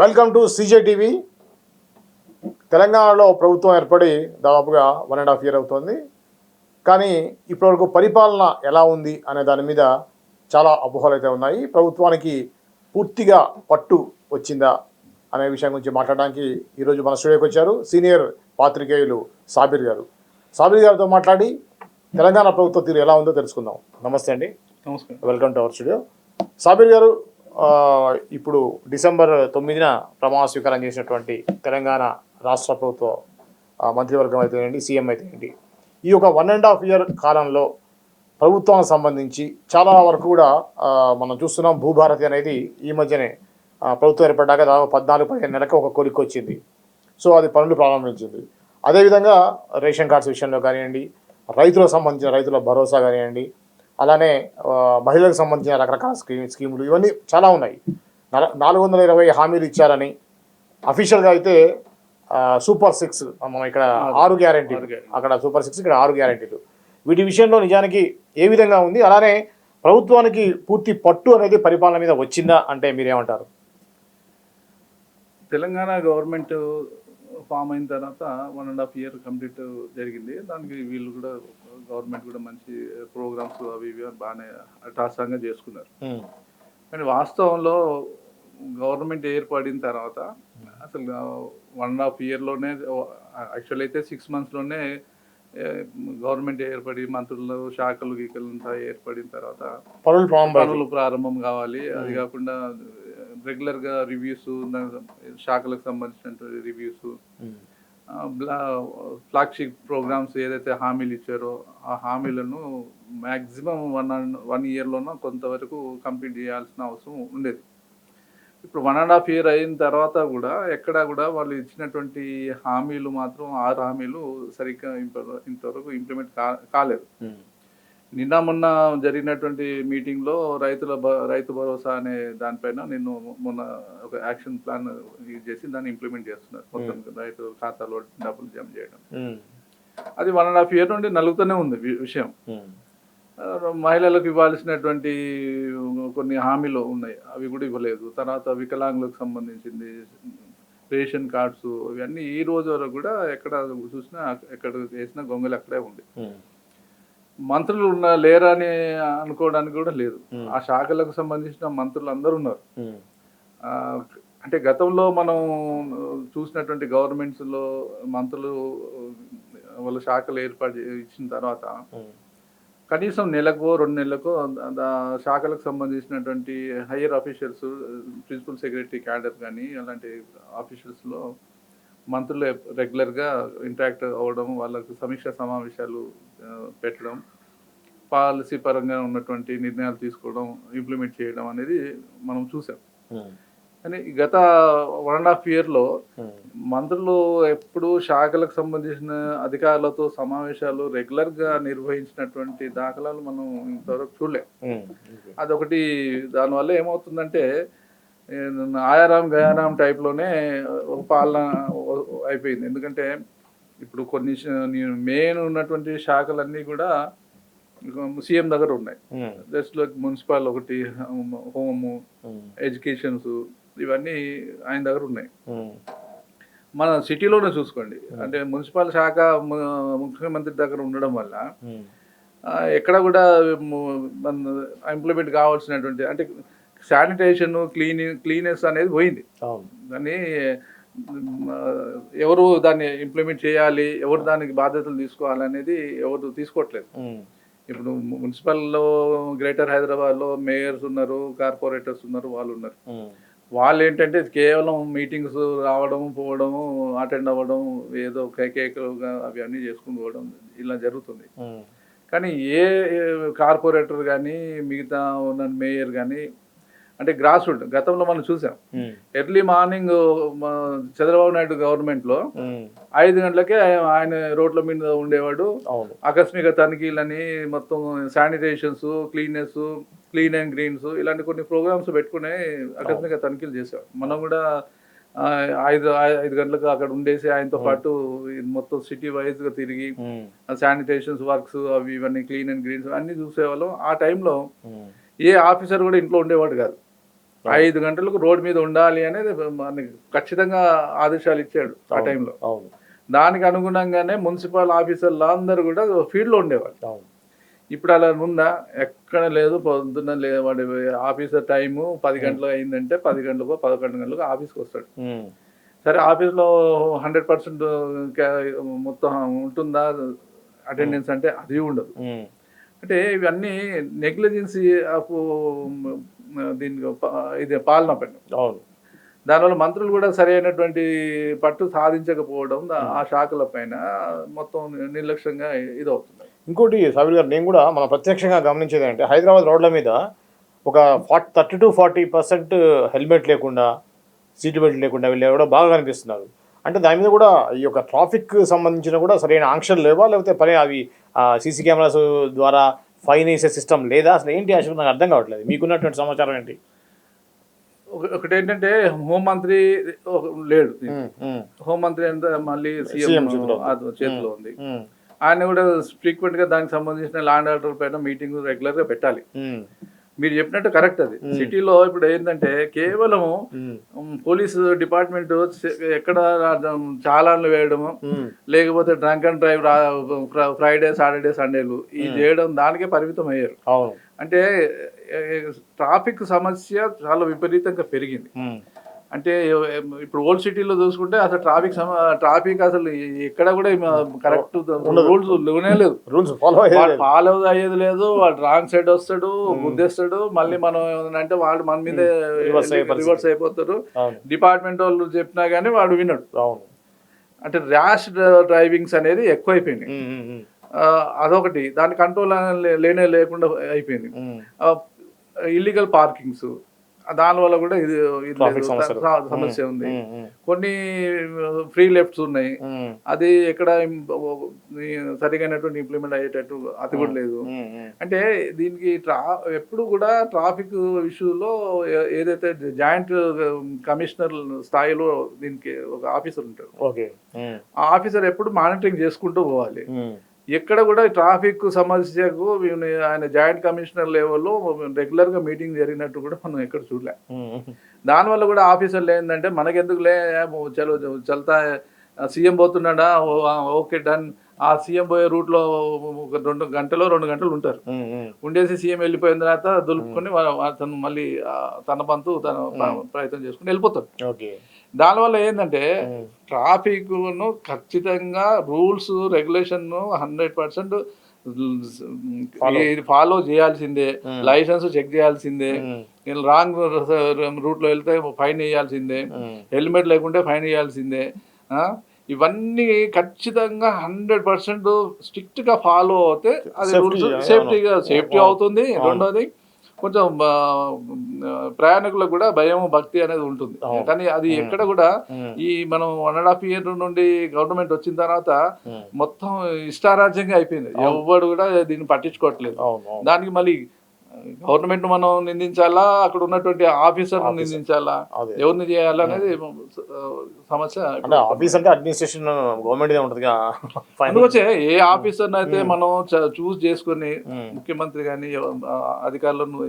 Welcome to CJ TV తెలంగాణలో ప్రభుత్వం ఏర్పడి దాదాపుగా వన్ అండ్ హాఫ్ ఇయర్ అవుతుంది. కానీ ఇప్పటివరకు పరిపాలన ఎలా ఉంది అనే దాని మీద చాలా అపోహలు అయితే ఉన్నాయి. ప్రభుత్వానికి పూర్తిగా పట్టు వచ్చిందా అనే విషయం గురించి మాట్లాడడానికి ఈరోజు మన స్టూడియోకి వచ్చారు సీనియర్ పాత్రికేయులు సాబిర్ గారు. సాబిర్ గారితో మాట్లాడి తెలంగాణ ప్రభుత్వ తీరు ఎలా ఉందో తెలుసుకుందాం. నమస్తే అండి. నమస్కారం. Welcome to our studio Sabir గారు ఇప్పుడు డిసెంబర్ తొమ్మిదిన ప్రమాణ స్వీకారం చేసినటువంటి తెలంగాణ రాష్ట్ర ప్రభుత్వ మంత్రివర్గం అయితేనండి సీఎం అయితేనండి ఈ యొక్క వన్ అండ్ హాఫ్ ఇయర్ కాలంలో ప్రభుత్వానికి సంబంధించి చాలా వరకు కూడా మనం చూస్తున్నాం భూభారతి అనేది ఈ మధ్యనే ప్రభుత్వం ఏర్పడ్డాక దాదాపు పద్నాలుగు పదిహేను నెలలకు ఒక కోరిక వచ్చింది. సో అది పనులు ప్రారంభించింది. అదేవిధంగా రేషన్ కార్డ్స్ విషయంలో కానివ్వండి రైతులకు సంబంధించిన రైతుల భరోసా కానివ్వండి అలానే మహిళలకు సంబంధించిన రకరకాల స్కీమ్ స్కీములు ఇవన్నీ చాలా ఉన్నాయి. నల- నాలుగు వందల ఇరవై హామీలు ఇచ్చారని అఫీషియల్గా అయితే సూపర్ సిక్స్ మనం ఇక్కడ ఆరు గ్యారెంటీ ఆరు guarantee. అక్కడ సూపర్ సిక్స్ ఇక్కడ ఆరు గ్యారెంటీలు. వీటి విషయంలో నిజానికి ఏ విధంగా ఉంది? అలానే ప్రభుత్వానికి పూర్తి పట్టు అనేది పరిపాలన మీద వచ్చిందా అంటే మీరేమంటారు? తెలంగాణ గవర్నమెంట్ ఫామ్ అయిన తర్వాత one and half year complete జరిగింది. దానికి వీళ్ళు కూడా గవర్నమెంట్ కూడా మంచి ప్రోగ్రామ్స్ అవి ఇవి బాగానే అటాసంగా చేసుకున్నారు. కానీ వాస్తవంలో గవర్నమెంట్ ఏర్పడిన తర్వాత అసలు వన్ అండ్ హాఫ్ ఇయర్లోనే యాక్చువల్ అయితే సిక్స్ మంత్స్లోనే గవర్నమెంట్ ఏర్పడి మంత్రులు శాఖలు గీకలు ఏర్పడిన తర్వాత పనులు ప్రారంభం పనులు ప్రారంభం కావాలి. అది కాకుండా రెగ్యులర్గా రివ్యూస్ శాఖలకు సంబంధించినటువంటి రివ్యూస్ ఫ్లాగ్షిప్ ప్రోగ్రామ్స్ ఏదైతే హామీలు ఇచ్చారో ఆ హామీలను మ్యాక్సిమం వన్ అండ్ వన్ ఇయర్లోనో కొంతవరకు కంప్లీట్ చేయాల్సిన అవసరం ఉండేది. ఇప్పుడు వన్ అండ్ హాఫ్ ఇయర్ అయిన తర్వాత కూడా ఎక్కడా కూడా వాళ్ళు ఇచ్చినటువంటి హామీలు మాత్రం ఆరు హామీలు సరిగ్గా ఇంతవరకు ఇంప్లిమెంట్ కా కాలేదు. నిన్న మొన్న జరిగినటువంటి మీటింగ్లో రైతుల రైతు భరోసా అనే దానిపైన నేను మొన్న ఒక యాక్షన్ ప్లాన్ ఇది చేసి దాన్ని ఇంప్లిమెంట్ చేస్తున్నారు. మొత్తం రైతు ఖాతాలో డబ్బులు జమ చేయడం. అది వన్ అండ్ హాఫ్ ఇయర్ నుండి నలుగుతూనే ఉంది విషయం. మహిళలకు ఇవ్వాల్సినటువంటి కొన్ని హామీలు ఉన్నాయి. అవి కూడా ఇవ్వలేదు. తర్వాత వికలాంగులకు సంబంధించింది రేషన్ కార్డ్స్ ఇవన్నీ ఈ రోజు వరకు కూడా ఎక్కడ చూసినా ఎక్కడ వేసినా గొంగలు అక్కడే ఉంది. మంత్రులు ఉన్న లేరా అని అనుకోవడానికి కూడా లేదు. ఆ శాఖలకు సంబంధించిన మంత్రులు అందరూ ఉన్నారు. అంటే గతంలో మనం చూసినటువంటి గవర్నమెంట్స్లో మంత్రులు వాళ్ళ శాఖలు ఏర్పాటు ఇచ్చిన తర్వాత కనీసం నెలకో రెండు నెలలకో శాఖలకు సంబంధించినటువంటి higher officials principal secretary cadre కానీ అలాంటి ఆఫీషియల్స్లో మంత్రులు రెగ్యులర్గా ఇంటరాక్ట్ అవ్వడం వాళ్ళకు సమీక్ష సమావేశాలు పెట్టడం పాలసీ పరంగా ఉన్నటువంటి నిర్ణయాలు తీసుకోవడం ఇంప్లిమెంట్ చేయడం అనేది మనం చూసాం. కానీ గత వన్ అండ్ హాఫ్ ఇయర్లో మంత్రులు ఎప్పుడు శాఖలకు సంబంధించిన అధికారులతో సమావేశాలు రెగ్యులర్గా నిర్వహించినటువంటి దాఖలాలు మనం ఇంతవరకు చూడలేం. అదొకటి దానివల్ల ఏమవుతుందంటే ఆయారాం గయారాం టైప్లోనే ఒక పాలన అయిపోయింది. ఎందుకంటే ఇప్పుడు కొన్ని మెయిన్ ఉన్నటువంటి శాఖలన్నీ కూడా సీఎం దగ్గర ఉన్నాయి. జస్ట్లో మున్సిపల్ ఒకటి హోము ఎడ్యుకేషన్స్ ఇవన్నీ ఆయన దగ్గర ఉన్నాయి. మన సిటీలోనే చూసుకోండి. అంటే మున్సిపల్ శాఖ ముఖ్యమంత్రి దగ్గర ఉండడం వల్ల ఎక్కడ కూడా ఇంప్లిమెంట్ కావాల్సినటువంటి అంటే శానిటేషన్ క్లీని క్లీనెస్ అనేది పోయింది. దాన్ని ఎవరు దాన్ని ఇంప్లిమెంట్ చేయాలి ఎవరు దానికి బాధ్యతలు తీసుకోవాలి అనేది ఎవరు తీసుకోవట్లేదు. ఇప్పుడు మున్సిపల్లో గ్రేటర్ హైదరాబాద్లో మేయర్స్ ఉన్నారు కార్పొరేటర్స్ ఉన్నారు వాళ్ళు ఉన్నారు. వాళ్ళు ఏంటంటే కేవలం మీటింగ్స్ రావడం పోవడము అటెండ్ అవ్వడం ఏదో కేకులుగా అవి అన్నీ చేసుకుని పోవడం ఇలా జరుగుతుంది. కానీ ఏ కార్పొరేటర్ కానీ మిగతా ఉన్న మేయర్ కానీ అంటే గ్రాస్ రూట్ గతంలో మనం చూసాం. ఎర్లీ మార్నింగ్ చంద్రబాబు నాయుడు గవర్నమెంట్లో ఐదు గంటలకే ఆయన- రోడ్ల మీద ఉండేవాడు. ఆకస్మిక తనిఖీలని మొత్తం sanitations cleanness clean and greens ఇలాంటి కొన్ని ప్రోగ్రామ్స్ పెట్టుకుని ఆకస్మిక తనిఖీలు చేసేవాడు మనం కూడా ఐదు ఐదు గంటలకు అక్కడ ఉండేసి ఆయనతో పాటు మొత్తం సిటీ వైజ్గా తిరిగి శానిటేషన్స్ వర్క్స్ అవి ఇవన్నీ క్లీన్ అండ్ గ్రీన్స్ అన్ని చూసేవాళ్ళం. ఆ టైంలో ఏ ఆఫీసర్ కూడా ఇంట్లో ఉండేవాడు కాదు. ఐదు గంటలకు రోడ్డు మీద ఉండాలి అనేది మనకి ఖచ్చితంగా ఆదేశాలు ఇచ్చాడు ఆ టైంలో. అవును. దానికి అనుగుణంగానే మున్సిపల్ ఆఫీసర్లు అందరూ కూడా ఫీల్డ్లో ఉండేవాళ్ళు. అవును. ఇప్పుడు అలా ఉందా? ఎక్కడ లేదు పొద్దున్న లేదు వాడి ఆఫీసర్ టైము పది గంటలు అయిందంటే పది గంటలకు పదకొండు గంటలకు ఆఫీస్కి వస్తాడు. ఉమ్. సరే ఆఫీస్లో హండ్రెడ్ పర్సెంట్ మొత్తం ఉంటుందా? అటెండెన్స్ అంటే అది ఉండదు. అంటే ఇవన్నీ నెగ్లిజెన్సీ ఆఫ్ దీనికి ఇది పాలన పని అవును. దానివల్ల మంత్రులు కూడా సరైనటువంటి పట్టు సాధించకపోవడం ఆ శాఖల పైన మొత్తం నిర్లక్ష్యంగా ఇది అవుతుంది ఇంకోటి సాబిర్ గారు నేను కూడా మనం ప్రత్యక్షంగా గమనించేది అంటే హైదరాబాద్ రోడ్ల మీద ఒక forty thirty to forty percent helmet లేకుండా సీట్ బెల్ట్ లేకుండా వీళ్ళు కూడా బాగా కనిపిస్తున్నారు. అంటే దాని మీద కూడా ఈ యొక్క ట్రాఫిక్ సంబంధించిన కూడా సరైన ఆంక్షలు లేవా? లేకపోతే పని అవి సీసీ కెమెరాస్ ద్వారా ఫైన్ వేసే సిస్టమ్ లేదా? అసలు ఏంటి అసలు నాకు అర్థం కావట్లేదు. మీకున్నటువంటి సమాచారం ఏంటి? ఒక- ఒకటి ఏంటంటే హోంమంత్రి లేడు. హోంమంత్రి అంటే మళ్ళీ సీఎం చేతిలో ఉంది. ఆయన కూడా ఫ్రీక్వెంట్గా దానికి సంబంధించిన ల్యాండ్ ఆర్డర్ పైన మీటింగ్ రెగ్యులర్గా పెట్టాలి. మీరు చెప్పినట్టు కరెక్ట్ అది. సిటీలో ఇప్పుడు ఏంటంటే ఉమ్, పోలీసు డిపార్ట్మెంట్ ఎక్కడ చాలాన్లు వేయడము లేకపోతే drunk and drive Friday Saturday సండేలు ఇది చేయడం దానికే పరిమితం అయ్యారు. అంటే ట్రాఫిక్ సమస్య చాలా విపరీతంగా పెరిగింది. అంటే ఇప్పుడు ఓల్డ్ సిటీలో చూసుకుంటే అసలు ట్రాఫిక్ ట్రాఫిక్ అసలు ఎక్కడ కూడా కరెక్ట్ రూల్స్ లేనే లేదు. రూల్స్ ఫాలో ఫాలో అయ్యేది లేదు వాడు రాంగ్ సైడ్ వస్తాడు గుద్దేస్తాడు మళ్ళీ మనం ఏమన్నా అంటే వాడు మన మీద పరిస్థితి. రివర్స్ అయిపోతారు డిపార్ట్మెంట్ వాళ్ళు చెప్పినా కానీ వాడు వినడు. అవును. అంటే ర్యాష్ డ్రైవింగ్స్ అనేది ఆ, అదొకటి. దాని కంట్రోల్ లేనే లేకుండా అయిపోయింది. ఇల్లీగల్ పార్కింగ్స్ దానివల్ల కూడా ఇది సమస్య ఉంది. కొన్ని ఫ్రీ లెఫ్ట్స్ ఉన్నాయి. అది ఎక్కడ సరిగైనటువంటి ఇంప్లిమెంట్ అయ్యేటట్టు అది కూడా లేదు. అంటే దీనికి ట్రా ఎప్పుడు కూడా ట్రాఫిక్ ఇష్యూలో ఏదైతే జాయింట్ కమిషనర్ స్థాయిలో దీనికి ఒక ఆఫీసర్ ఉంటారు ఆ ఆఫీసర్ ఎప్పుడు మానిటరింగ్ చేసుకుంటూ పోవాలి. ఎక్కడ కూడా ట్రాఫిక్ సమస్యకు ఆయన జాయింట్ కమిషనర్ లెవెల్లో రెగ్యులర్గా మీటింగ్ జరిగినట్టు కూడా మనం ఎక్కడ చూడలే. ఉమ్, దానివల్ల కూడా ఆఫీసర్లు ఏంటంటే మనకెందుకులే చలో చల్తా సీఎం పోతున్నాడా? Okay done. ఆ సీఎం పోయే రూట్లో ఒక రెండు గంటలో రెండు గంటలు ఉంటారు. ఉండేసి సీఎం వెళ్ళిపోయిన తర్వాత దులుపుకొని అతను మళ్ళీ తన పంతు తన ప్రయత్నం చేసుకుని వెళ్ళిపోతాడు. ఓకే. దానివల్ల ఏంటంటే ఉమ్, ట్రాఫిక్ను ఖచ్చితంగా రూల్స్ రెగ్యులేషన్ హండ్రెడ్ పర్సెంట్ ఇది ఫాలో చేయాల్సిందే. లైసెన్స్ చెక్ చేయాల్సిందే. రాంగ్ రూట్లో వెళ్తే ఫైన్ వేయాల్సిందే. హెల్మెట్ లేకుంటే ఫైన్ వేయాల్సిందే. ఆ? ఇవన్నీ ఖచ్చితంగా హండ్రెడ్ పర్సెంట్ స్ట్రిక్ట్గా ఫాలో అవుతే అది రూల్స్. సేఫ్టీగా సేఫ్టీ. అవుతుంది. రెండోది కొంచెం ప్రయాణికులకు కూడా భయం భక్తి అనేది ఉంటుంది. కానీ అది ఎక్కడ కూడా ఈ మనం వన్ అండ్ హాఫ్ ఇయర్ నుండి గవర్నమెంట్ వచ్చిన తర్వాత. మొత్తం ఇష్టారాజ్యంగా అయిపోయింది. ఎవడు కూడా దీన్ని పట్టించుకోవట్లేదు. దానికి మళ్ళీ గవర్నమెంట్ మనం నిందించాలా? అక్కడ ఉన్నటువంటి ఆఫీసర్. నిందించాలా. ఎవరిని చేయాలా అనేది సమస్య ఆఫీస్ అంటే అడ్మినిస్ట్రేషన్ గవర్నమెంట్ అందుకొచ్చే ఏ ఆఫీసర్ అయితే మనం చూస్ చేసుకొని ఉమ్. ముఖ్యమంత్రి కానీ అధికారులను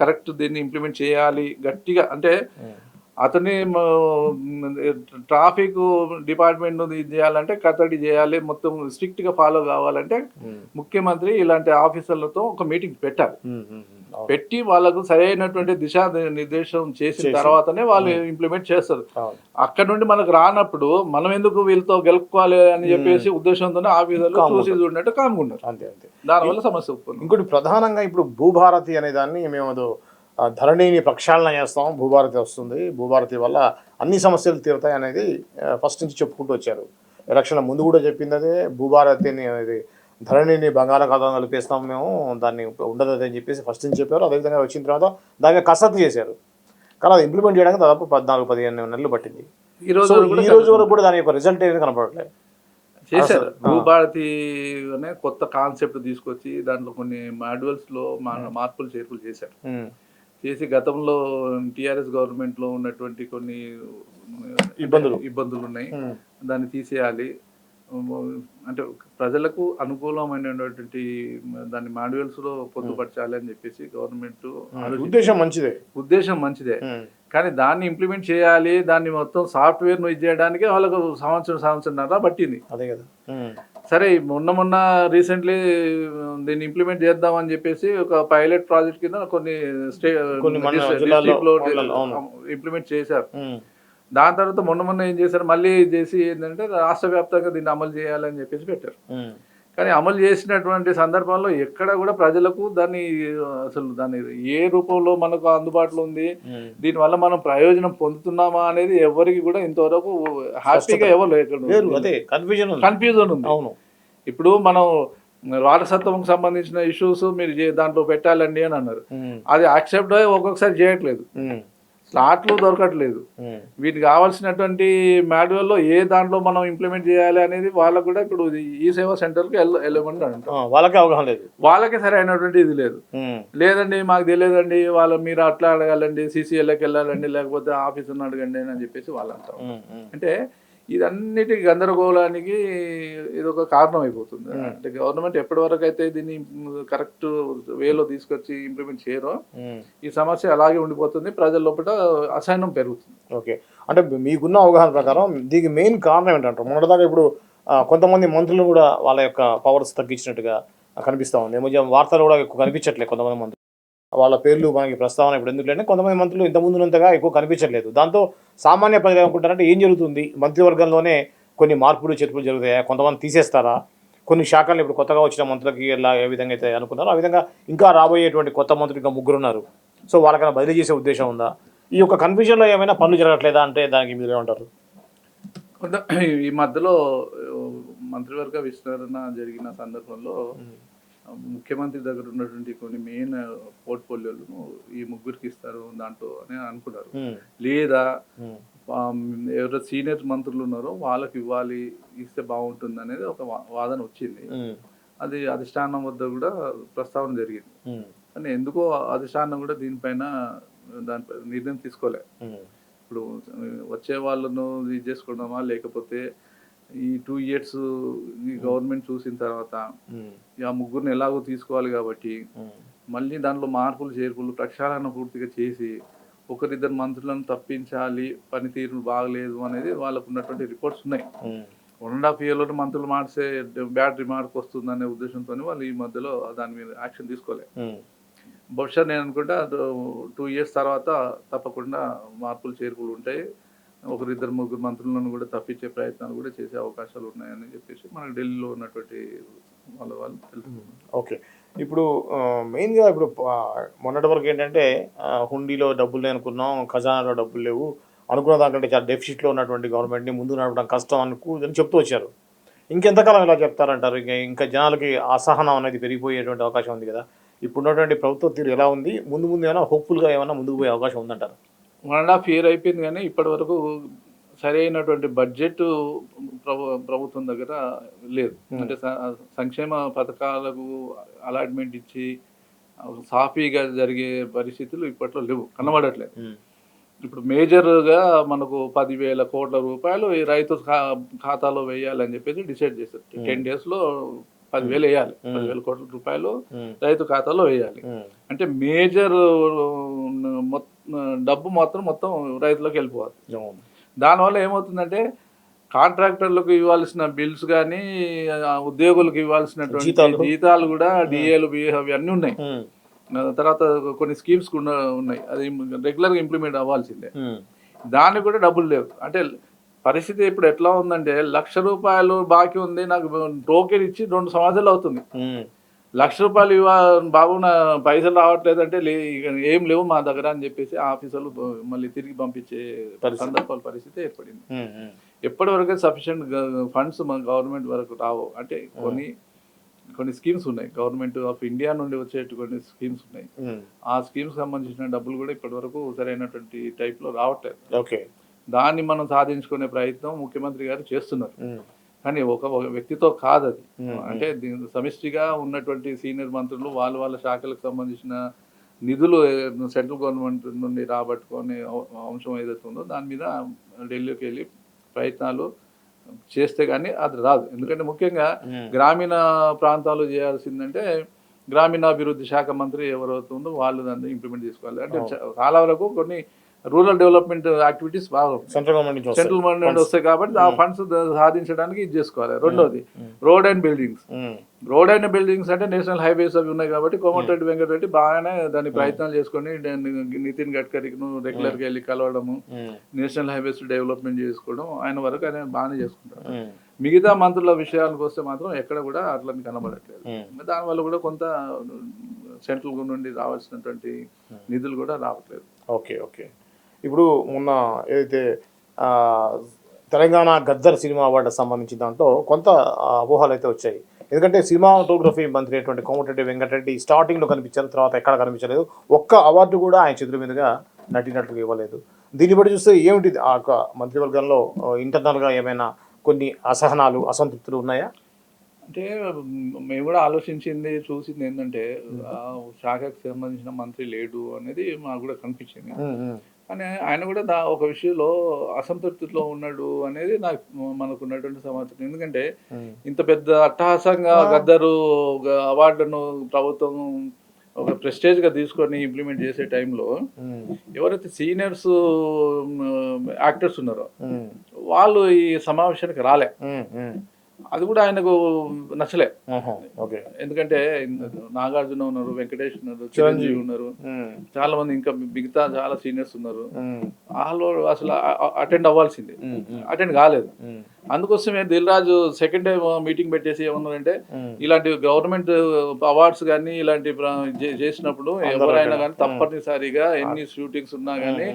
కరెక్ట్ దీన్ని ఇంప్లిమెంట్ చేయాలి గట్టిగా. అంటే అతని ట్రాఫిక్ డిపార్ట్మెంట్ ఇది చేయాలంటే కట్టడి చేయాలి మొత్తం స్ట్రిక్ట్గా ఫాలో కావాలంటే. ముఖ్యమంత్రి ఇలాంటి ఆఫీసర్లతో ఒక మీటింగ్ పెట్టాలి. పెట్టి వాళ్ళకు సరైనటువంటి దిశా నిర్దేశం చేసిన తర్వాతనే వాళ్ళు ఇంప్లిమెంట్ చేస్తారు. అక్కడ నుండి మనకు రానప్పుడు మనం ఎందుకు వీళ్ళతో గెలుపుకోవాలి అని చెప్పేసి ఉద్దేశంతోనే ఆఫీసర్లు చూసి చూడనట్టు అంతే దానివల్ల సమస్య ఇంకోటి ప్రధానంగా ఇప్పుడు భూభారతి అనే దాన్ని మేము ధరణిని ప్రక్షాళన చేస్తాం. భూభారతి వస్తుంది. భూభారతి వల్ల అన్ని సమస్యలు తీరుతాయి అనేది ఫస్ట్ నుంచి చెప్పుకుంటూ వచ్చారు. ఎలక్షన్ ముందు కూడా చెప్పింది అదే. భూభారతిని అనేది ధరణిని బంగాళాఖాతం కలిపేస్తాం మేము దాన్ని ఉండదు అని చెప్పేసి ఫస్ట్ నుంచి చెప్పారు. అదేవిధంగా వచ్చిన తర్వాత దాన్ని కసరత్తు చేశారు. కానీ అది ఇంప్లిమెంట్ చేయడానికి దాదాపు పద్నాలుగు పదిహేను నెలలు పట్టింది. ఈ రోజు వరకు కూడా దాని యొక్క రిజల్ట్ అనేది కనపడట్లేదు. చేశారు. భూభారతి అనే కొత్త కాన్సెప్ట్ తీసుకొచ్చి దాంట్లో కొన్ని మాడ్యూల్స్లో మార్పులు చేర్పులు చేశారు. చేసి గతంలో టిఆర్ఎస్ గవర్నమెంట్లో ఉన్నటువంటి కొన్ని ఇబ్బందులు. ఇబ్బందులు ఉన్నాయి. దాన్ని తీసేయాలి. అంటే ప్రజలకు అనుకూలమైనటువంటి దాన్ని మాన్యువల్స్లో పొందుపరచాలి అని చెప్పేసి గవర్నమెంట్ ఉద్దేశం మంచిదే. ఉద్దేశం మంచిదే. కానీ దాన్ని ఇంప్లిమెంట్ చేయాలి దాన్ని మొత్తం సాఫ్ట్వేర్ ఇది చేయడానికి వాళ్ళకు సంవత్సరం సంవత్సరంన్నర పట్టింది. అదే కదా. సరే మొన్న మొన్న రీసెంట్లీ దీన్ని ఇంప్లిమెంట్ చేద్దాం అని చెప్పేసి ఒక పైలట్ ప్రాజెక్ట్ కింద కొన్ని. ఇంప్లిమెంట్ చేశారు. దాని తర్వాత మొన్న మొన్న ఏం చేశారు? మళ్ళీ చేసి ఏంటంటే రాష్ట్ర వ్యాప్తంగా దీన్ని అమలు చేయాలని చెప్పేసి పెట్టారు. కానీ అమలు చేసినటువంటి సందర్భంలో ఎక్కడ కూడా ప్రజలకు దాన్ని అసలు దాన్ని ఏ రూపంలో మనకు అందుబాటులో ఉంది దీనివల్ల మనం ప్రయోజనం పొందుతున్నామా అనేది ఎవరికి కూడా ఇంతవరకు హ్యాపీగా ఎవరు కన్ఫ్యూజన్ ఉంది. కన్ఫ్యూజన్ ఉంది. అవును. ఇప్పుడు మనం వారసత్వంకి సంబంధించిన ఇష్యూస్ మీరు దాంట్లో పెట్టాలండి అని అన్నారు. అది యాక్సెప్ట్ ఒక్కొక్కసారి చేయట్లేదు. స్లాట్లు దొరకట్లేదు. వీటికి కావాల్సినటువంటి మాన్యువల్లో ఏ దాంట్లో మనం ఇంప్లిమెంట్ చేయాలి అనేది వాళ్ళకు కూడా ఇప్పుడు ఈ సేవా సెంటర్కి వెళ్ళ వెళ్ళమని అంటాం వాళ్ళకే అవగాహన లేదు. వాళ్ళకి సరైనటువంటి ఇది లేదు. లేదండి మాకు తెలియదండి వాళ్ళు మీరు అట్లా అడగాలండి సీసీఎల్కి వెళ్ళాలండి లేకపోతే ఆఫీసర్ని అడగండి అని చెప్పేసి వాళ్ళు అంటారు అంటే ఇదన్నిటి గందరగోళానికి ఇది ఒక కారణం అయిపోతుంది అంటే గవర్నమెంట్ ఎప్పటి వరకు అయితే దీన్ని కరెక్ట్ వేలో తీసుకొచ్చి ఇంప్లిమెంట్ చేయరో ఈ సమస్య అలాగే ఉండిపోతుంది. ప్రజల లోపల అసహనం పెరుగుతుంది. ఓకే. అంటే మీకున్న అవగాహన ప్రకారం దీనికి మెయిన్ కారణం ఏంటంటారు? మొన్నటిదాకా ఇప్పుడు కొంతమంది మంత్రులు కూడా వాళ్ళ యొక్క పవర్స్ తగ్గించినట్టుగా కనిపిస్తూ ఉంది. మధ్య వార్తలు కూడా ఎక్కువ కనిపించట్లేదు కొంతమంది మంత్రులు. వాళ్ళ పేర్లు మనకి ప్రస్తావన ఇప్పుడు ఎందుకు లేదంటే కొంతమంది మంత్రులు ఇంత ముందునంతగా ఎక్కువ కనిపించట్లేదు. దాంతో సామాన్య ప్రజలు ఏమనుకుంటారంటే ఏం జరుగుతుంది? మంత్రివర్గంలోనే కొన్ని మార్పులు చేర్పులు జరుగుతాయా? కొంతమంది తీసేస్తారా? కొన్ని శాఖలు ఇప్పుడు కొత్తగా వచ్చిన మంత్రులకి ఎలా ఏ విధంగా అయితే అనుకున్నారో ఆ విధంగా ఇంకా రాబోయేటువంటి కొత్త మంత్రులు ఇంకా ముగ్గురు ఉన్నారు సో వాళ్ళకైనా బదిలీ చేసే ఉద్దేశం ఉందా? ఈ యొక్క కన్ఫ్యూజన్లో ఏమైనా పనులు జరగట్లేదా అంటే దానికి మీరు ఏమంటారు? కొంత ఈ మధ్యలో మంత్రివర్గ విస్తరణ జరిగిన సందర్భంలో ముఖ్యమంత్రి దగ్గర ఉన్నటువంటి కొన్ని మెయిన్ పోర్ట్ఫోలియోలను ఈ ముగ్గురికి ఇస్తారు దాంట్లో అని అనుకున్నారు. లేదా ఎవరైతే సీనియర్ మంత్రులు ఉన్నారో వాళ్ళకి ఇవ్వాలి ఇస్తే బాగుంటుంది అనేది ఒక వాదన వచ్చింది. అది అధిష్టానం వద్ద కూడా ప్రస్తావన జరిగింది. కానీ ఎందుకో అధిష్టానం కూడా దీనిపైన దానిపై నిర్ణయం తీసుకోలే. ఇప్పుడు వచ్చే వాళ్ళను ఇది చేసుకుందామా లేకపోతే ఈ టూ ఇయర్స్ ఈ గవర్నమెంట్ చూసిన తర్వాత ఆ ముగ్గురిని ఎలాగో తీసుకోవాలి కాబట్టి ఉమ్, మళ్ళీ దాంట్లో మార్పులు చేర్పులు ప్రక్షాళన పూర్తిగా చేసి ఒకరిద్దరు మంత్రులను తప్పించాలి పనితీరు బాగలేదు అనేది వాళ్ళకు ఉన్నటువంటి రిపోర్ట్స్ ఉన్నాయి వన్ అండ్ హాఫ్ ఇయర్లో మంత్రులు మార్చే బ్యాడ్ రిమార్క్ వస్తుందనే ఉద్దేశంతో వాళ్ళు ఈ మధ్యలో దాని మీద యాక్షన్ తీసుకోలేదు ఉమ్, బహుశా నేను అనుకుంటా టూ ఇయర్స్ తర్వాత తప్పకుండా మార్పులు చేర్పులు ఉంటాయి. ఒకరిద్దరు ముగ్గురు మంత్రులను కూడా తప్పించే ప్రయత్నాలు కూడా చేసే అవకాశాలు ఉన్నాయని చెప్పేసి మనకు ఢిల్లీలో ఉన్నటువంటి వాళ్ళ వాళ్ళు తెలుసుకున్నారు ఓకే. ఇప్పుడు మెయిన్గా ఇప్పుడు మొన్నటి వరకు ఏంటంటే హుండీలో డబ్బులు లేవు అనుకున్నాం ఖజానాలో డబ్బులు లేవు అనుకున్న దానికంటే చాలా డెఫిసిట్లో ఉన్నటువంటి గవర్నమెంట్ని ముందు నడపడం కష్టం అనుకు అని చెప్తూ వచ్చారు. ఇంకెంతకాలం ఇలా చెప్తారంటారు? ఇంకా ఇంకా జనాలకి అసహనం అనేది పెరిగిపోయేటువంటి అవకాశం ఉంది కదా. ఇప్పుడు ఉన్నటువంటి ప్రభుత్వ తీరు ఎలా ఉంది? ముందు ముందు ఏమైనా హోప్ఫుల్గా ఏమైనా ముందుకు పోయే అవకాశం ఉందంటారు? వన్ అండ్ హాఫ్ ఇయర్ అయిపోయింది కానీ ఇప్పటి వరకు సరైనటువంటి బడ్జెట్ ప్రభు ప్రభుత్వం దగ్గర లేదు. అంటే స- సంక్షేమ పథకాలకు అలాట్మెంట్ ఇచ్చి సాఫీగా జరిగే పరిస్థితులు ఇప్పట్లో లేవు. కనబడట్లేదు. ఉమ్, ఇప్పుడు మేజర్గా మనకు పదివేల కోట్ల రూపాయలు ఈ రైతు ఖాతాలో వేయాలని చెప్పేసి డిసైడ్ చేశారు. టెన్ డేస్లో పదివేలు వేయాలి. పదివేల కోట్ల రూపాయలు రైతు ఖాతాలో వేయాలి. అంటే మేజర్ డబ్బు మాత్రం మొత్తం రైతులకు వెళ్ళిపోవాలి. దానివల్ల ఏమవుతుందంటే కాంట్రాక్టర్లకు ఇవ్వాల్సిన బిల్స్ కానీ ఉద్యోగులకు ఇవ్వాల్సినటువంటి జీతాలు. కూడా డిఏలు బిఏ అవి అన్నీ ఉన్నాయి. తర్వాత కొన్ని స్కీమ్స్ కూడా ఉన్నాయి. అది రెగ్యులర్గా ఇంప్లిమెంట్ అవ్వాల్సిందే. దానికి కూడా డబ్బులు లేవు. అంటే పరిస్థితి ఇప్పుడు ఎట్లా ఉందంటే లక్ష రూపాయలు బాకీ ఉంది నాకు టోకెన్ ఇచ్చి రెండు సంవత్సరాలు అవుతుంది. లక్ష రూపాయలు ఇవ్వ బాబు నా పైసలు రావట్లేదంటే లే ఇక ఏం లేవు మా దగ్గర అని చెప్పేసి ఆఫీసర్లు మళ్ళీ తిరిగి పంపించే. సందర్భాల పరిస్థితి ఏర్పడింది. ఎప్పటి వరకు సఫిషియెంట్ ఫండ్స్ మన గవర్నమెంట్ వరకు రావు. అంటే కొన్ని కొన్ని స్కీమ్స్ ఉన్నాయి. గవర్నమెంట్ ఆఫ్ ఇండియా నుండి వచ్చేటి కొన్ని స్కీమ్స్ ఉన్నాయి. ఆ స్కీమ్స్ సంబంధించిన డబ్బులు కూడా ఇప్పటి వరకు సరైనటువంటి టైప్లో రావట్లేదు. ఓకే. దాన్ని మనం సాధించుకునే ప్రయత్నం ముఖ్యమంత్రి గారు చేస్తున్నారు. కానీ ఒక ఒక వ్యక్తితో కాదు అది. అంటే దీని సమిష్టిగా ఉన్నటువంటి సీనియర్ మంత్రులు వాళ్ళ వాళ్ళ శాఖలకు సంబంధించిన నిధులు సెంట్రల్ గవర్నమెంట్ నుండి రాబట్టుకునే అంశం ఏదైతే ఉందో దాని మీద ఢిల్లీకి వెళ్ళి ప్రయత్నాలు చేస్తే కానీ అది రాదు. ఎందుకంటే ముఖ్యంగా. గ్రామీణ ప్రాంతాలు చేయాల్సిందంటే గ్రామీణాభివృద్ధి శాఖ మంత్రి ఎవరవుతుందో వాళ్ళు దాన్ని ఇంప్లిమెంట్ చేసుకోవాలి. అంటే చాలా వరకు కొన్ని రూరల్ డెవలప్మెంట్ యాక్టివిటీస్ బాగా. Central government. సెంట్రల్ గవర్నమెంట్ వస్తాయి. కాబట్టి ఆ ఫండ్స్ సాధించడానికి ఇది చేసుకోవాలి. రెండోది road and buildings. Road and buildings అంటే నేషనల్ హైవేస్ అవి ఉన్నాయి కాబట్టి కోమటిరెడ్డి వెంకటరెడ్డి బాగానే దాని ప్రయత్నాలు చేసుకొని నితిన్ గడ్కరీకి రెగ్యులర్గా వెళ్ళి కలవడము. నేషనల్ హైవేస్ డెవలప్మెంట్ చేసుకోవడం ఆయన వరకు ఆయన బాగానే చేసుకుంటారు. మిగతా మంత్రుల విషయాలకు వస్తే మాత్రం ఎక్కడ కూడా అట్లా కనబడట్లేదు. దానివల్ల కూడా కొంత సెంట్రల్ నుండి రావాల్సినటువంటి నిధులు కూడా రావట్లేదు. ఓకే ఓకే ఇప్పుడు మొన్న ఏదైతే తెలంగాణ గద్దర్ సినిమా అవార్డుకి సంబంధించిన దాంట్లో కొంత అపోహలు అయితే వచ్చాయి. ఎందుకంటే సినిమాటోగ్రఫీ మంత్రి అయినటువంటి కోమటిరెడ్డి వెంకటరెడ్డి స్టార్టింగ్లో కనిపించారు తర్వాత ఎక్కడ కనిపించలేదు. ఒక్క అవార్డు కూడా ఆయన చేతుల మీదుగా నటినట్టుగా ఇవ్వలేదు. దీన్ని బట్టి చూస్తే ఏమిటి ఆ యొక్క మంత్రివర్గంలో ఇంటర్నల్గా ఏమైనా కొన్ని అసహనాలు అసంతృప్తులు ఉన్నాయా? అంటే మేము కూడా ఆలోచించింది చూసింది ఏంటంటే శాఖకు సంబంధించిన మంత్రి లేడు అనేది మాకు కూడా కనిపించింది. కానీ ఆయన కూడా దా ఒక విషయంలో అసంతృప్తిలో ఉన్నాడు అనేది నాకు మనకు ఉన్నటువంటి సమాచారం. ఎందుకంటే ఇంత పెద్ద అట్టహాసంగా గద్దరు ఒక అవార్డును ప్రభుత్వం ఒక ప్రెస్టేజ్గా తీసుకొని ఇంప్లిమెంట్ చేసే టైంలో ఎవరైతే సీనియర్స్ యాక్టర్స్ ఉన్నారో వాళ్ళు ఈ సమావేశానికి రాలే. అది కూడా ఆయనకు నచ్చలే. ఓకే. ఎందుకంటే నాగార్జున ఉన్నారు వెంకటేష్ ఉన్నారు చిరంజీవి. ఉన్నారు. చాలా మంది ఇంకా మిగతా చాలా సీనియర్స్ ఉన్నారు. వాళ్ళు అసలు అటెండ్ అవ్వాల్సిందే. అటెండ్ కాలేదు. అందుకోసమే Dil Raju second time meeting పెట్టేసి ఏమన్నారంటే. ఇలాంటి గవర్నమెంట్ అవార్డ్స్ కానీ ఇలాంటి చేసినప్పుడు ఎవరైనా కానీ తప్పనిసరిగా ఎన్ని షూటింగ్స్ ఉన్నా కానీ.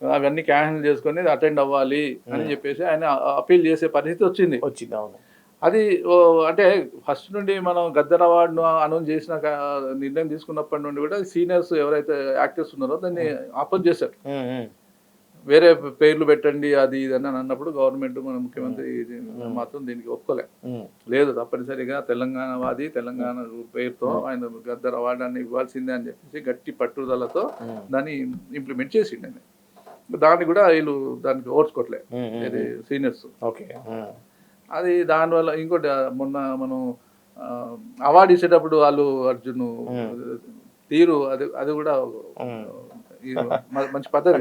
అవన్నీ క్యాన్సిల్ చేసుకొని అటెండ్ అవ్వాలి అని చెప్పేసి ఆయన అపీల్ చేసే పరిస్థితి వచ్చింది. వచ్చింది అవును. అది అంటే ఫస్ట్ నుండి మనం గద్దర్ అవార్డును అనౌన్స్ చేసిన నిర్ణయం తీసుకున్నప్పటి నుండి కూడా సీనియర్స్ ఎవరైతే యాక్టర్స్ ఉన్నారో దాన్ని అపోజ్ చేశారు. వేరే పేర్లు పెట్టండి అది ఇది అని అన్నప్పుడు గవర్నమెంట్ మన ముఖ్యమంత్రి మాత్రం దీనికి ఒప్పుకోలే. లేదు తప్పనిసరిగా తెలంగాణ వాది తెలంగాణ పేరుతో ఆయన గద్దర్ అవార్డాన్ని ఇవ్వాల్సిందే అని చెప్పేసి గట్టి పట్టుదలతో దాన్ని ఇంప్లిమెంట్ చేసిండు దాన్ని కూడా వీళ్ళు దానికి ఓర్చుకోవట్లే ఉమ్, ఉమ్, ఇది సీనియర్స్. ఓకే అది దానివల్ల ఇంకోటి మొన్న మనం అవార్డు ఇచ్చేటప్పుడు వాళ్ళు అర్జున్ తీరు అది అది కూడా మంచి పద్ధతి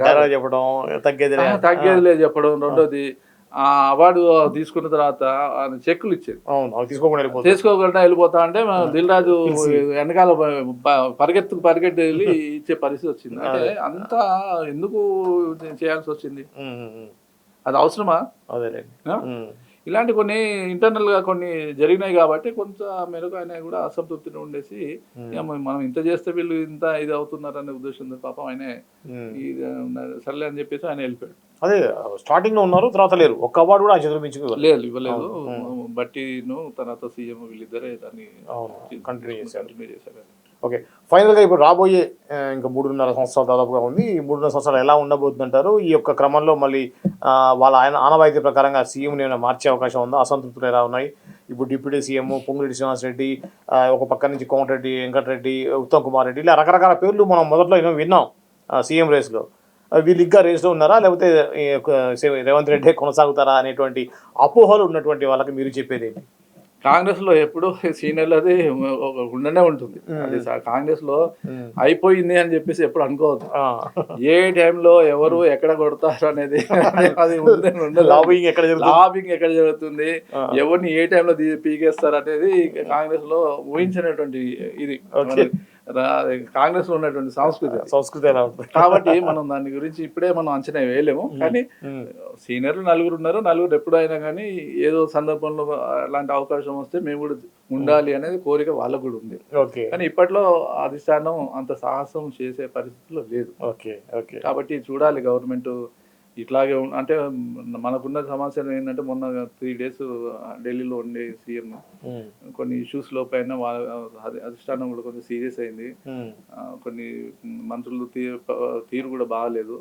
చెప్పడం తగ్గేది లేదు. చెప్పడం రెండోది ఆ అవార్డు తీసుకున్న తర్వాత ఆయన చెక్కులు ఇచ్చేది తీసుకోకుండా చేసుకోకుండా వెళ్ళిపోతా అంటే దిల్ రాజు వెనకాల ప- పరిగెత్తుకు పరిగెత్తి వెళ్ళి ఇచ్చే పరిస్థితి వచ్చింది. అంటే అంతా ఎందుకు చేయాల్సి వచ్చింది. అది అవసరమా? అదేలేండి. ఇలాంటి కొన్ని ఇంటర్నల్గా కొన్ని జరిగినాయి కాబట్టి కొంత మేరకు ఆయన కూడా అసంతృప్తిని ఉండేసి మనం ఇంత చేస్తే వీళ్ళు ఇంత ఇది అవుతున్నారు అనే ఉద్దేశంతో పాపం ఆయన సర్లే అని చెప్పేసి ఆయన వెళ్ళిపోయాడు. అదే స్టార్టింగ్లో ఉన్నారు తర్వాత లేరు. ఒక్క అవార్డు కూడా ఆ చేతులు మించి ఇవ్వలేదు. లేదు ఇవ్వలేదు. బట్టిను తర్వాత సీఎం వీళ్ళిద్దరే దాన్ని కంటిన్యూ చేశారు. కంటిన్యూ చేశారు. ఓకే. ఫైనల్గా ఇప్పుడు రాబోయే ఇంకా మూడున్నర సంవత్సరాలు దాదాపుగా ఉంది. ఈ మూడున్నర సంవత్సరాలు ఎలా ఉండబోతుందంటారు? ఈ యొక్క క్రమంలో మళ్ళీ వాళ్ళ ఆయన ఆనవాయితీ ప్రకారంగా సీఎం ఏమైనా మార్చే అవకాశం ఉందా? అసంతృప్తులు ఎలా ఉన్నాయి? ఇప్పుడు డిప్యూటీ సీఎం పొంగిరెడ్డి శ్రీనివాస్ రెడ్డి ఒక పక్క నుంచి కోమటిరెడ్డి వెంకటరెడ్డి ఉత్తమ్ కుమార్ రెడ్డి ఇలా రకరకాల పేర్లు మనం మొదట్లో ఏమో విన్నాం సీఎం రేస్లో. వీళ్ళు ఇంకా రేస్లో ఉన్నారా? లేకపోతే రేవంత్ రెడ్డి కొనసాగుతారా అనేటువంటి అపోహలు ఉన్నటువంటి వాళ్ళకి మీరు చెప్పేది ఏంటి కాంగ్రెస్లో ఎప్పుడు సీనియర్లు అది ఒక ఉండనే ఉంటుంది. అది కాంగ్రెస్లో అయిపోయింది అని చెప్పేసి ఎప్పుడు అనుకోవద్దు. ఏ టైంలో ఎవరు ఎక్కడ కొడతారు అనేది అది లాబింగ్ ఎక్కడ జరుగుతుంది? లాబింగ్ ఎక్కడ జరుగుతుంది? ఎవరిని ఏ టైంలో పీకేస్తారు అనేది కాంగ్రెస్లో ఊహించినటువంటి ఇది. కాంగ్రెస్లో ఉన్నటువంటి సంస్కృతి. సంస్కృతి ఎలా ఉంటుంది? కాబట్టి మనం దాని గురించి ఇప్పుడే మనం అంచనా వేయలేము. కానీ. సీనియర్లు నలుగురు ఉన్నారు. నలుగురు ఎప్పుడైనా కానీ ఏదో సందర్భంలో అలాంటి అవకాశం వస్తే మేము కూడా ఉండాలి అనేది కోరిక వాళ్ళకు కూడా ఉంది. కానీ ఇప్పట్లో అధిష్టానం అంత సాహసం చేసే పరిస్థితిలో లేదు. Okay okay. కాబట్టి చూడాలి గవర్నమెంట్ ఇట్లాగే అంటే మనకున్న సమాచారం ఏంటంటే మొన్న త్రీ డేస్ ఢిల్లీలో ఉండే సీఎం. కొన్ని ఇష్యూస్లో పైన అధిష్టానం కూడా కొంచెం సీరియస్ అయింది కొన్ని మంత్రులు తీరు కూడా బాగాలేదు.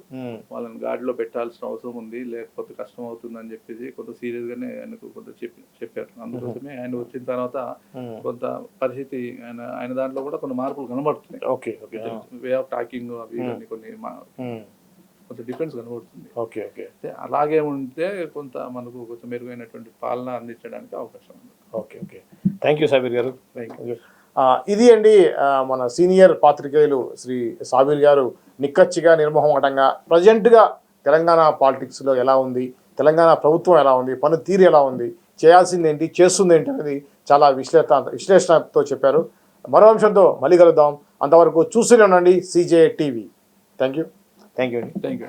వాళ్ళని గాడిలో పెట్టాల్సిన అవసరం ఉంది లేకపోతే కష్టం అవుతుంది అని చెప్పేసి కొంత సీరియస్ గానే ఆయనకు కొంత చెప్పి చెప్పారు అందుకోసమే ఆయన వచ్చిన తర్వాత. కొంత పరిస్థితి ఆయన ఆయన దాంట్లో కూడా కొన్ని మార్పులు కనబడుతున్నాయి. వే ఆఫ్ టాకింగ్ అవి కొన్ని. కొంత డిఫరెన్స్ కనబడుతుంది. Okay okay. అలాగే ఉంటే కొంత మనకు కొంచెం మెరుగైనటువంటి పాలన అందించడానికి అవకాశం ఉంది. Okay okay. Thank you Sabir గారు. ఇది అండి మన సీనియర్ పాత్రికేయులు శ్రీ సాబీర్ గారు నిక్కచ్చిగా నిర్మోహమాటంగా ప్రజెంట్గా తెలంగాణ పాలిటిక్స్లో ఎలా ఉంది తెలంగాణ ప్రభుత్వం ఎలా ఉంది పని తీరు ఎలా ఉంది చేయాల్సింది ఏంటి చేస్తుంది ఏంటి అనేది చాలా విశ్లేషణ విశ్లేషణతో చెప్పారు. మరో అంశంతో మళ్ళీ కలుద్దాం. అంతవరకు చూస్తూనే ఉండండి CJ TV. Thank you thank you అండి థ్యాంక్ యూ